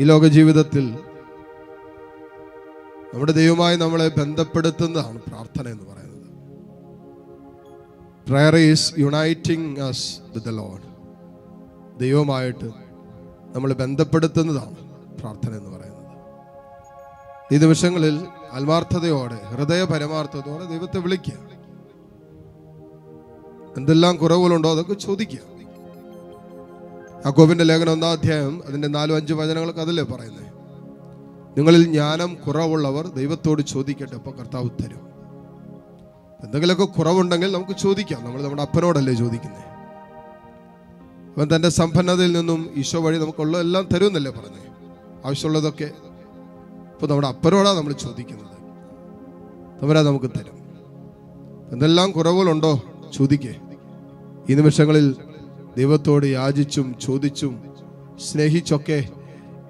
ഈ ലോക ജീവിതത്തിൽ നമ്മുടെ ദൈവമായി നമ്മളെ ബന്ധപ്പെടുത്തുന്നതാണ് പ്രാർത്ഥന എന്ന് പറയുന്നത്. Prayer is uniting us with the Lord ദൈവമായിട്ട് നമ്മൾ ബന്ധപ്പെടുത്തുന്നതാണ് പ്രാർത്ഥന എന്ന് പറയുന്നത്. ഈ നിമിഷങ്ങളിൽ ആത്മാർത്ഥതയോടെ ഹൃദയ പരമാർത്ഥതയോടെ ദൈവത്തെ വിളിക്കുക. എന്തെല്ലാം കുറവുകളുണ്ടോ അതൊക്കെ ചോദിക്കുക. യാക്കോബിന്റെ ലേഖനം ഒന്നാം അധ്യായം അതിന്റെ നാലും അഞ്ച് വചനങ്ങളൊക്കെ അതല്ലേ പറയുന്നത് നിങ്ങളിൽ ജ്ഞാനം കുറവുള്ളവർ ദൈവത്തോട് ചോദിക്കട്ടെ അപ്പൊ കർത്താവ് തരും എന്തെങ്കിലുമൊക്കെ കുറവുണ്ടെങ്കിൽ നമുക്ക് ചോദിക്കാം. നമ്മൾ നമ്മുടെ അപ്പനോടല്ലേ ചോദിക്കുന്നത് അവൻ തന്റെ സമ്പന്നതയിൽ നിന്നും ഈശോ വഴി നമുക്കുള്ള എല്ലാം തരുമെന്നല്ലേ പറഞ്ഞേ? ആവശ്യമുള്ളതൊക്കെ. ഇപ്പൊ നമ്മുടെ അപ്പനോടാ നമ്മൾ ചോദിക്കുന്നത്. അവരാ നമുക്ക് തരും. എന്തെല്ലാം കുറവുകളുണ്ടോ? ചോദിക്കേ. ഈ നിമിഷങ്ങളിൽ ദൈവത്തോട് യാചിച്ചും ചോദിച്ചും സ്നേഹിച്ചൊക്കെ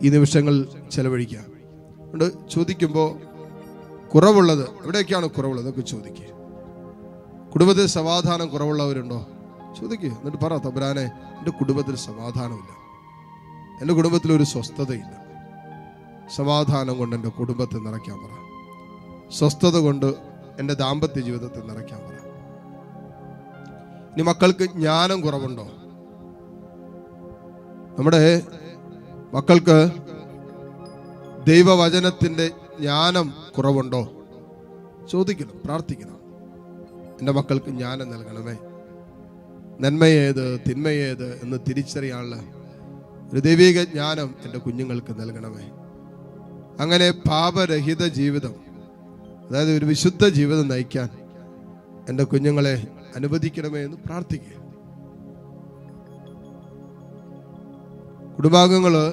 ഈ നിമിഷങ്ങൾ ചെലവഴിക്കാം അതുകൊണ്ട് ചോദിക്കുമ്പോൾ കുറവുള്ളത് എവിടെയൊക്കെയാണ് കുറവുള്ളത്? അതൊക്കെ ചോദിക്കുക കുടുംബത്തിൽ സമാധാനം കുറവുള്ളവരുണ്ടോ? ചോദിക്കുക എന്നിട്ട് പറ തബ്രാനെ എന്റെ കുടുംബത്തിൽ സമാധാനമില്ല. എന്റെ കുടുംബത്തിൽ ഒരു സ്വസ്ഥതയില്ല. സമാധാനം കൊണ്ട് എന്റെ കുടുംബത്തെ നിറയ്ക്കാൻ പറ. സ്വസ്ഥത കൊണ്ട് എന്റെ ദാമ്പത്യ ജീവിതത്തെ നിറയ്ക്കാൻ പറ. ഇനി മക്കൾക്ക് ജ്ഞാനം കുറവുണ്ടോ? നമ്മുടെ മക്കൾക്ക് ദൈവവചനത്തിന്റെ ജ്ഞാനം കുറവുണ്ടോ? ചോദിക്കണം പ്രാർത്ഥിക്കണം. എന്റെ മക്കൾക്ക് ജ്ഞാനം നൽകണമേ. നന്മയേത് തിന്മയേത് എന്ന് തിരിച്ചറിയാനുള്ള ഒരു ദൈവിക ജ്ഞാനം എന്റെ കുഞ്ഞുങ്ങൾക്ക് നൽകണമേ. അങ്ങനെ പാപരഹിത ജീവിതം അതായത് ഒരു വിശുദ്ധ ജീവിതം നയിക്കാൻ എന്റെ കുഞ്ഞുങ്ങളെ അനുവദിക്കണമേ എന്ന് പ്രാർത്ഥിക്കുക. കുടുംബാംഗങ്ങൾ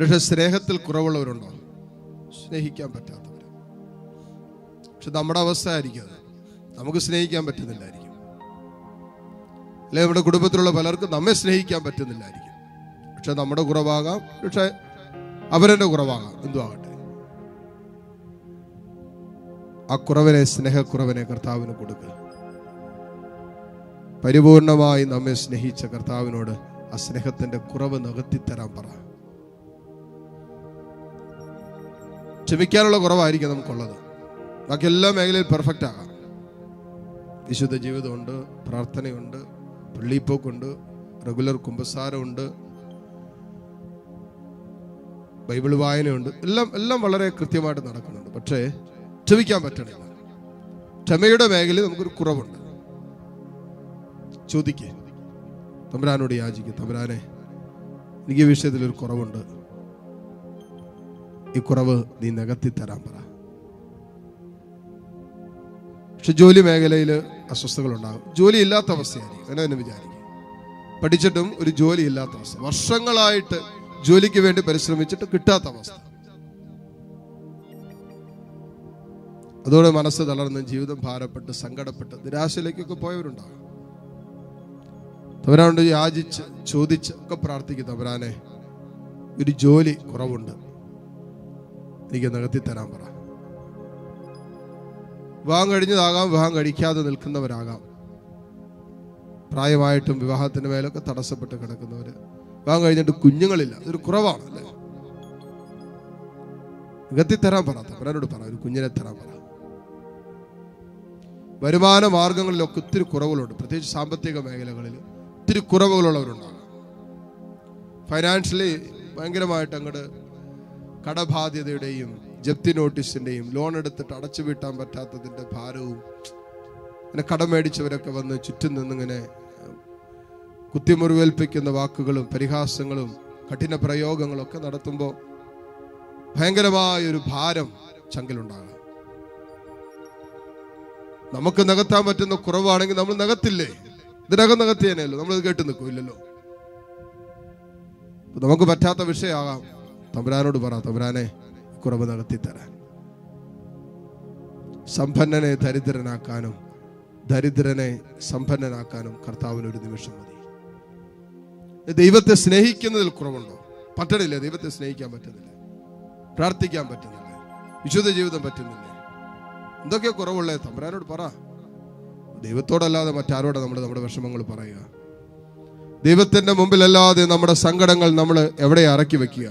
പക്ഷെ സ്നേഹത്തിൽ കുറവുള്ളവരുണ്ടോ? സ്നേഹിക്കാൻ പറ്റാത്തവർ പക്ഷെ നമ്മുടെ അവസ്ഥ ആയിരിക്കും നമുക്ക് സ്നേഹിക്കാൻ പറ്റുന്നില്ലായിരിക്കും. അല്ലെ നമ്മുടെ കുടുംബത്തിലുള്ള പലർക്കും നമ്മെ സ്നേഹിക്കാൻ പറ്റുന്നില്ലായിരിക്കും. പക്ഷെ നമ്മുടെ കുറവാകാം. പക്ഷെ അവരുടെ കുറവാകാം. എന്തു ആകട്ടെ ആ കുറവിനെ സ്നേഹക്കുറവിനെ കർത്താവിന് കൊടുക്കുക പരിപൂർണമായി നമ്മെ സ്നേഹിച്ച കർത്താവിനോട് ആ സ്നേഹത്തിന്റെ കുറവ് നികത്തിത്തരാൻ പറ. ക്ഷമിക്കാനുള്ള കുറവായിരിക്കും നമുക്കുള്ളത്. ബാക്കി എല്ലാ മേഖലയിൽ പെർഫെക്റ്റ് ആകാം. വിശുദ്ധ ജീവിതമുണ്ട് പ്രാർത്ഥനയുണ്ട് പള്ളിപ്പോക്കുണ്ട് റെഗുലർ കുമ്പസാരമുണ്ട് ബൈബിൾ വായനയുണ്ട് എല്ലാം എല്ലാം വളരെ കൃത്യമായിട്ട് നടക്കുന്നുണ്ട്. പക്ഷേ ക്ഷമിക്കാൻ പറ്റണില്ല. ക്ഷമയുടെ മേഖലയിൽ നമുക്കൊരു കുറവുണ്ട്. ചോദിക്കേ. തമ്പുരാനോട് യാചിക്കും. തമ്പുരാനെ എനിക്ക് ഈ വിഷയത്തിൽ ഒരു കുറവുണ്ട്. ഈ കുറവ് നീ നികത്തി തരാൻ പറ. പക്ഷെ ജോലി മേഖലയിൽ അസ്വസ്ഥതകളുണ്ടാകും. ജോലി ഇല്ലാത്ത അവസ്ഥയായിരിക്കും. അങ്ങനെ തന്നെ വിചാരിക്കും. പഠിച്ചിട്ടും ഒരു ജോലി ഇല്ലാത്ത അവസ്ഥ. വർഷങ്ങളായിട്ട് ജോലിക്ക് വേണ്ടി പരിശ്രമിച്ചിട്ട് കിട്ടാത്ത അവസ്ഥ. അതോടെ മനസ്സ് തളർന്ന് ജീവിതം ഭാരപ്പെട്ട് സങ്കടപ്പെട്ട് നിരാശയിലേക്കൊക്കെ പോയവരുണ്ടാകും. തവരാണ്ട് യാചിച്ച് ചോദിച്ച് ഒക്കെ പ്രാർത്ഥിക്കും തവരാനെ ഒരു ജോലി കുറവുണ്ട്. എനിക്ക് നികത്തി തരാൻ പറ. വിവാഹം കഴിഞ്ഞതാകാം വിവാഹം കഴിക്കാതെ നിൽക്കുന്നവരാകാം. പ്രായമായിട്ടും വിവാഹത്തിന്റെ മേലൊക്കെ തടസ്സപ്പെട്ട് കിടക്കുന്നവര്. വിവാഹം കഴിഞ്ഞിട്ട് കുഞ്ഞുങ്ങളില്ല അതൊരു കുറവാണ് അല്ലേ? നികത്തി തരാൻ പറ തവരാനോട് പറ ഒരു കുഞ്ഞിനെ തരാൻ പറ. വരുമാന മാർഗങ്ങളിലൊക്കെ ഒത്തിരി കുറവുകളുണ്ട് പ്രത്യേകിച്ച് സാമ്പത്തിക മേഖലകളിൽ ഒത്തിരി കുറവുകളുള്ളവരുണ്ടാകും. ഫൈനാൻഷ്യലി ഭയങ്കരമായിട്ട് അങ്ങോട്ട് കടബാധ്യതയുടെയും ജപ്തി നോട്ടീസിന്റെയും ലോൺ എടുത്തിട്ട് അടച്ചു വീട്ടാൻ പറ്റാത്തതിന്റെ ഭാരവും അങ്ങനെ കടം മേടിച്ചവരൊക്കെ വന്ന് ചുറ്റും നിന്നിങ്ങനെ കുത്തിമുറിവേൽപ്പിക്കുന്ന വാക്കുകളും പരിഹാസങ്ങളും കഠിന പ്രയോഗങ്ങളൊക്കെ നടത്തുമ്പോൾ ഭയങ്കരമായൊരു ഭാരം ചങ്കിലുണ്ടാകാം. നമുക്ക് നികത്താൻ പറ്റുന്ന കുറവാണെങ്കിൽ നമ്മൾ നികത്തില്ലേ? ഇതിനകം നികത്തിയനല്ലോ നമ്മൾ കേട്ട് നിൽക്കില്ലല്ലോ. നമുക്ക് പറ്റാത്ത വിഷയമാകാം. തമ്പുരാനോട് പറ തമ്പുരാനെ കുറവ് നടത്തി തരാൻ സമ്പന്നനെ ദരിദ്രനാക്കാനും ദരിദ്രനെ സമ്പന്നനാക്കാനും കർത്താവിന് ഒരു നിമിഷം മതി. ദൈവത്തെ സ്നേഹിക്കുന്നതിൽ കുറവുണ്ടോ? പറ്റണില്ല? ദൈവത്തെ സ്നേഹിക്കാൻ പറ്റുന്നില്ല? പ്രാർത്ഥിക്കാൻ പറ്റുന്നില്ല? വിശുദ്ധ ജീവിതം പറ്റുന്നില്ല? എന്തൊക്കെ കുറവുള്ളേ? തമ്പുരാനോട് പറ. ദൈവത്തോടല്ലാതെ മറ്റാരോടെ നമ്മൾ നമ്മുടെ വിഷമങ്ങൾ പറയുക? ദൈവത്തിന്റെ മുമ്പിലല്ലാതെ നമ്മുടെ സങ്കടങ്ങൾ നമ്മൾ എവിടെ ഇറക്കി വെക്കുക?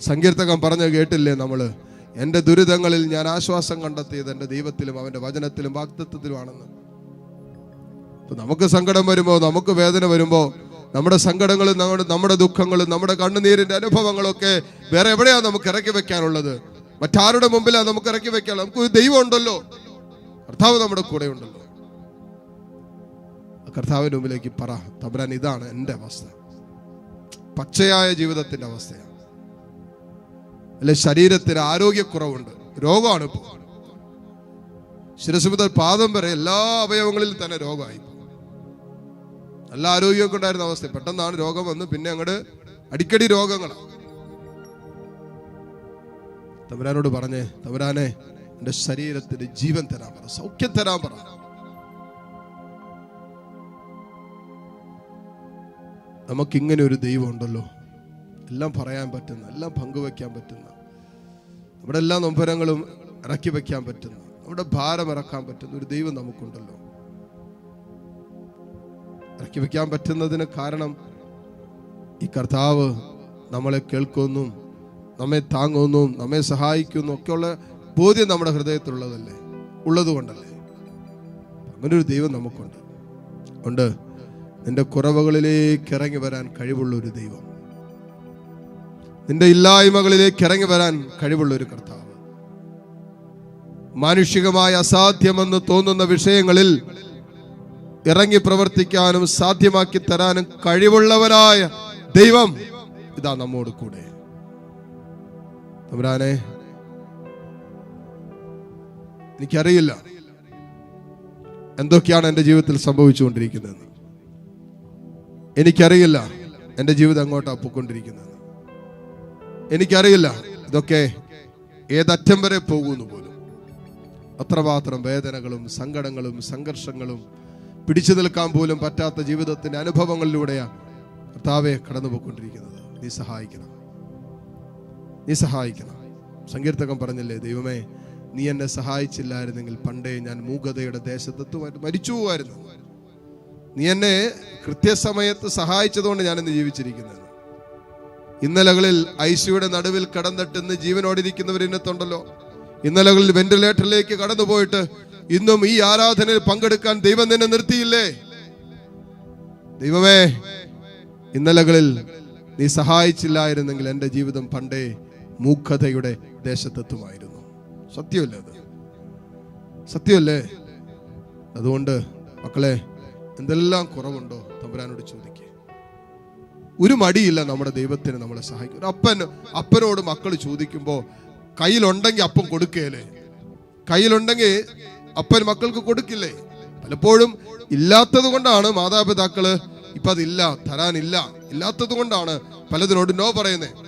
സങ്കീർത്തകം പറഞ്ഞു കേട്ടില്ലേ നമ്മൾ എന്റെ ദുരിതങ്ങളിൽ ഞാൻ ആശ്വാസം കണ്ടെത്തിയത് എന്റെ ദൈവത്തിലും അവന്റെ വചനത്തിലും വാക്തത്വത്തിലുമാണെന്ന് നമുക്ക് സങ്കടം വരുമ്പോൾ നമുക്ക് വേദന വരുമ്പോൾ നമ്മുടെ സങ്കടങ്ങളും നമ്മുടെ നമ്മുടെ ദുഃഖങ്ങളും നമ്മുടെ കണ്ണുനീരിന്റെ അനുഭവങ്ങളൊക്കെ വേറെ എവിടെയാണ് നമുക്ക് ഇറക്കി വെക്കാനുള്ളത്? മറ്റാരുടെ മുമ്പിലാണ് നമുക്ക് ഇറക്കി വെക്കാനുള്ളത്? നമുക്ക് ദൈവം ഉണ്ടല്ലോ. കർത്താവ് നമ്മുടെ കൂടെ ഉണ്ടല്ലോ ആ കർത്താവിന്റെ മുമ്പിലേക്ക് പറ. തമ്പുരാൻ ഇതാണ് എന്റെ അവസ്ഥ. പച്ചയായ ജീവിതത്തിന്റെ അവസ്ഥയാണ്. അല്ലെ ശരീരത്തിന് ആരോഗ്യക്കുറവുണ്ട്. രോഗമാണ് ഇപ്പോൾ. ശിരസ് മുതൽ പാദം വരെ എല്ലാ അവയവങ്ങളിലും തന്നെ രോഗമായി. നല്ല ആരോഗ്യമൊക്കെ ഉണ്ടായിരുന്ന അവസ്ഥ. പെട്ടെന്നാണ് രോഗം വന്ന് പിന്നെ അങ്ങോട്ട് അടിക്കടി രോഗങ്ങൾ തമരാനോട് പറഞ്ഞേ തമരാനെ എന്റെ ശരീരത്തിന് ജീവൻ തരാൻ പറ. സൗഖ്യം തരാൻ പറ. നമുക്ക് ഇങ്ങനെ ഒരു ദൈവമുണ്ടല്ലോ. എല്ലാം പറയാൻ പറ്റുന്ന എല്ലാം പങ്കുവെക്കാൻ പറ്റുന്ന നമ്മുടെ എല്ലാ നൊമ്പരങ്ങളും ഇറക്കി വയ്ക്കാൻ പറ്റുന്ന നമ്മുടെ ഭാരം ഇറക്കാൻ പറ്റുന്ന ഒരു ദൈവം നമുക്കുണ്ടല്ലോ. ഇറക്കി വയ്ക്കാൻ പറ്റുന്നതിന് കാരണം ഈ കർത്താവ് നമ്മളെ കേൾക്കുന്നു നമ്മെ താങ്ങുന്നു നമ്മെ സഹായിക്കുന്നു ഒക്കെയുള്ള ബോധ്യം നമ്മുടെ ഹൃദയത്തിലുള്ളതല്ലേ? ഉള്ളതുകൊണ്ടല്ലേ? അങ്ങനെ ഒരു ദൈവം നമുക്കുണ്ട്. ഉണ്ട്. നിന്റെ കുറവുകളിലേക്ക് ഇറങ്ങി വരാൻ കഴിവുള്ള ഒരു ദൈവം. നിന്റെ ഇല്ലായ്മകളിലേക്ക് ഇറങ്ങി വരാൻ കഴിവുള്ള ഒരു കർത്താവ്. മാനുഷികമായ അസാധ്യമെന്ന് തോന്നുന്ന വിഷയങ്ങളിൽ ഇറങ്ങി പ്രവർത്തിക്കാനും സാധ്യമാക്കി തരാനും കഴിവുള്ളവരായ ദൈവം ഇതാ നമ്മോട് കൂടെ. തമ്പുരാനെ എനിക്കറിയില്ല എന്തൊക്കെയാണ് എന്റെ ജീവിതത്തിൽ സംഭവിച്ചുകൊണ്ടിരിക്കുന്നതെന്ന് എനിക്കറിയില്ല എന്റെ ജീവിതം അങ്ങോട്ടാണ് പോയിക്കൊണ്ടിരിക്കുന്നത്. എനിക്കറിയില്ല ഇതൊക്കെ ഏതറ്റം വരെ പോകുന്നു പോലും. അത്രമാത്രം വേദനകളും സങ്കടങ്ങളും സംഘർഷങ്ങളും പിടിച്ചു നിൽക്കാൻ പോലും പറ്റാത്ത ജീവിതത്തിന്റെ അനുഭവങ്ങളിലൂടെയാണ് കർത്താവെ കടന്നുപോയിക്കൊണ്ടിരിക്കുന്നത്. നീ സഹായിക്കണം. നീ സഹായിക്കണം. സങ്കീർത്തകം പറഞ്ഞില്ലേ ദൈവമേ നീ എന്നെ സഹായിച്ചില്ലായിരുന്നെങ്കിൽ പണ്ടേ ഞാൻ മൂകതയുടെ ദേശത്തെത്തുമായിട്ട് മരിച്ചു പോവായിരുന്നു നീ എന്നെ കൃത്യസമയത്ത് സഹായിച്ചതുകൊണ്ട് ഞാൻ ഇന്ന് ജീവിച്ചിരിക്കുന്നത്. ഇന്നലകളിൽ ഐസിയുടെ നടുവിൽ കടന്നിട്ട് ജീവനോടിരിക്കുന്നവർ ഇന്നത്തുണ്ടല്ലോ. ഇന്നലകളിൽ വെന്റിലേറ്ററിലേക്ക് കടന്നുപോയിട്ട് ഇന്നും ഈ ആരാധനയിൽ പങ്കെടുക്കാൻ ദൈവം നിന്നെ നിർത്തിയില്ലേ? ദൈവമേ ഇന്നലകളിൽ നീ സഹായിച്ചില്ലായിരുന്നെങ്കിൽ എന്റെ ജീവിതം പണ്ടേ മൂഖതയുടെ ദേശത്തെത്തുമായിരുന്നു. സത്യമല്ലേ അത്? സത്യമല്ലേ? അതുകൊണ്ട് മക്കളെ എന്തെല്ലാം കുറവുണ്ടോ തമ്പുരാനോട് ചോദിക്കുക ഒരു മടിയില്ല നമ്മുടെ ദൈവത്തിന് നമ്മളെ സഹായിക്കും അപ്പൻ അപ്പനോട് മക്കൾ ചോദിക്കുമ്പോൾ കയ്യിലുണ്ടെങ്കിൽ അപ്പം കൊടുക്കുകയല്ലേ കയ്യിലുണ്ടെങ്കിൽ അപ്പൻ മക്കൾക്ക് കൊടുക്കില്ലേ? പലപ്പോഴും ഇല്ലാത്തത് കൊണ്ടാണ് മാതാപിതാക്കൾ ഇപ്പൊ അതില്ല തരാനില്ല. ഇല്ലാത്തത് കൊണ്ടാണ് പലതിനോട് നോ പറയുന്നത്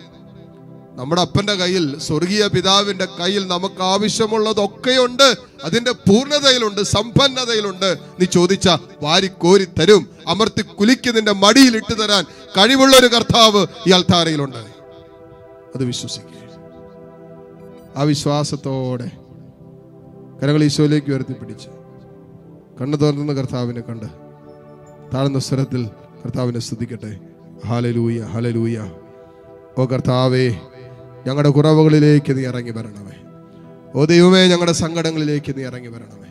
നമ്മുടെ അപ്പന്റെ കയ്യിൽ സ്വർഗീയ പിതാവിന്റെ കയ്യിൽ നമുക്ക് ആവശ്യമുള്ളതൊക്കെയുണ്ട്. അതിന്റെ പൂർണതയിലുണ്ട് സമ്പന്നതയിലുണ്ട്. നീ ചോദിച്ച വാരിക്കോരി തരും അമർത്തി കുലിക്ക് നിന്റെ മടിയിൽ ഇട്ടു തരാൻ കഴിവുള്ള ഒരു കർത്താവ് ഈ അൽത്താരയിലുണ്ട്. അത് വിശ്വസിക്കുക. ആ വിശ്വാസത്തോടെ കരങ്ങൾ ഈശോയിലേക്ക് ഉയർത്തി പിടിച്ച് കണ്ണു തുറന്ന കർത്താവിനെ കണ്ട് താഴ്ന്ന സ്വരത്തിൽ കർത്താവിനെ സ്തുതിക്കട്ടെ. ഹാലലൂയ ഹാലലൂയ ഓ കർത്താവേ ഞങ്ങളുടെ കുറവുകളിലേക്ക് നീ ഇറങ്ങി വരണമേ. ഓ ദൈവമേ ഞങ്ങളുടെ സങ്കടങ്ങളിലേക്ക് നീ ഇറങ്ങി വരണമേ.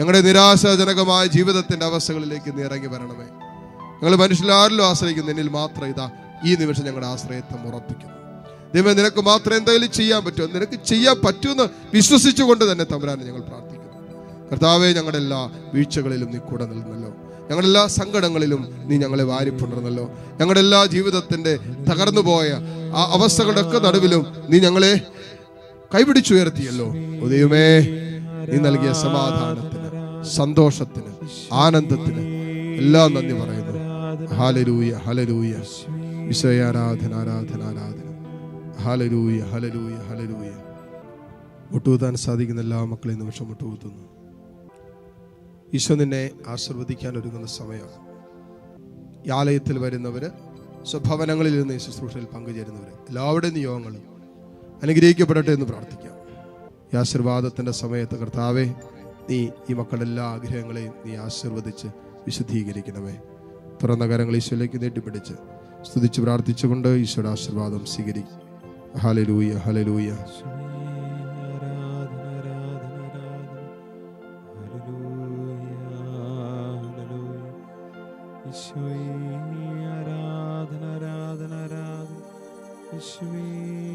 ഞങ്ങളുടെ നിരാശാജനകമായ ജീവിതത്തിന്റെ അവസ്ഥകളിലേക്ക് നീ ഇറങ്ങി വരണമേ. ഞങ്ങൾ മനുഷ്യരാരിലും ആശ്രയിക്കുന്ന എന്നിൽ മാത്രം ഇതാ ഈ നിമിഷം ഞങ്ങളുടെ ആശ്രയത്വം ഉറപ്പിക്കുന്നു. ദൈവം നിനക്ക് മാത്രം എന്തെങ്കിലും ചെയ്യാൻ പറ്റുമോ? നിനക്ക് ചെയ്യാൻ പറ്റുമെന്ന് വിശ്വസിച്ചുകൊണ്ട് തന്നെ തമ്പുരാനെ ഞങ്ങൾ പ്രാർത്ഥിക്കുന്നു. കർത്താവെ ഞങ്ങളുടെ എല്ലാ വീഴ്ചകളിലും നീ കൂടെ നിൽക്കുന്നല്ലോ ഞങ്ങളുടെ എല്ലാ സങ്കടങ്ങളിലും നീ ഞങ്ങളെ വാരിപ്പുണർന്നല്ലോ. ഞങ്ങളുടെ എല്ലാ ജീവിതത്തിന്റെ തകർന്നുപോയ ആ അവസ്ഥകളുടെ ഒക്കെ നടുവിലും നീ ഞങ്ങളെ കൈപിടിച്ചുയർത്തിയല്ലോ. ഉദയമേ നീ നൽകിയ സമാധാനത്തിന് സന്തോഷത്തിന് ആനന്ദത്തിന് എല്ലാം നന്ദി പറയുന്നു. ഹാലരൂയ ഹലരൂയ വിശ്വയാരാധന ആരാധന ആരാധന ഹലരൂയ ഹലരൂയ ഹലരൂയ മുട്ടുകുത്താൻ സാധിക്കുന്ന എല്ലാ മക്കളെയും നിമിഷം മുട്ടുകുത്തുന്നു. ഈശോ നിന്നെ ആശീർവദിക്കാൻ ഒരുങ്ങുന്ന സമയമാണ് ഈ ആലയത്തിൽ വരുന്നവര് സ്വഭവനങ്ങളിൽ നിന്ന് ഈ ശുശ്രൂഷയിൽ പങ്കുചേരുന്നവര് എല്ലാവരുടെയും നിയോഗങ്ങളും അനുഗ്രഹിക്കപ്പെടട്ടെ എന്ന് പ്രാർത്ഥിക്കാം. ഈ ആശീർവാദത്തിന്റെ സമയത്ത് കർത്താവേ നീ ഈ മക്കളുടെ എല്ലാ ആഗ്രഹങ്ങളെയും നീ ആശീർവദിച്ച് വിശുദ്ധീകരിക്കണമേ. തുറന്ന കരങ്ങൾ ഈശോയിലേക്ക് നീട്ടിപ്പിടിച്ച് സ്തുതിച്ച് പ്രാർത്ഥിച്ചുകൊണ്ട് ഈശോയുടെ ആശീർവാദം സ്വീകരിക്കും. ഹലലൂയ ഹലലൂയ ഈശോയെ ആരാധന ആരാധന ആരാധന. ഈശോയെ.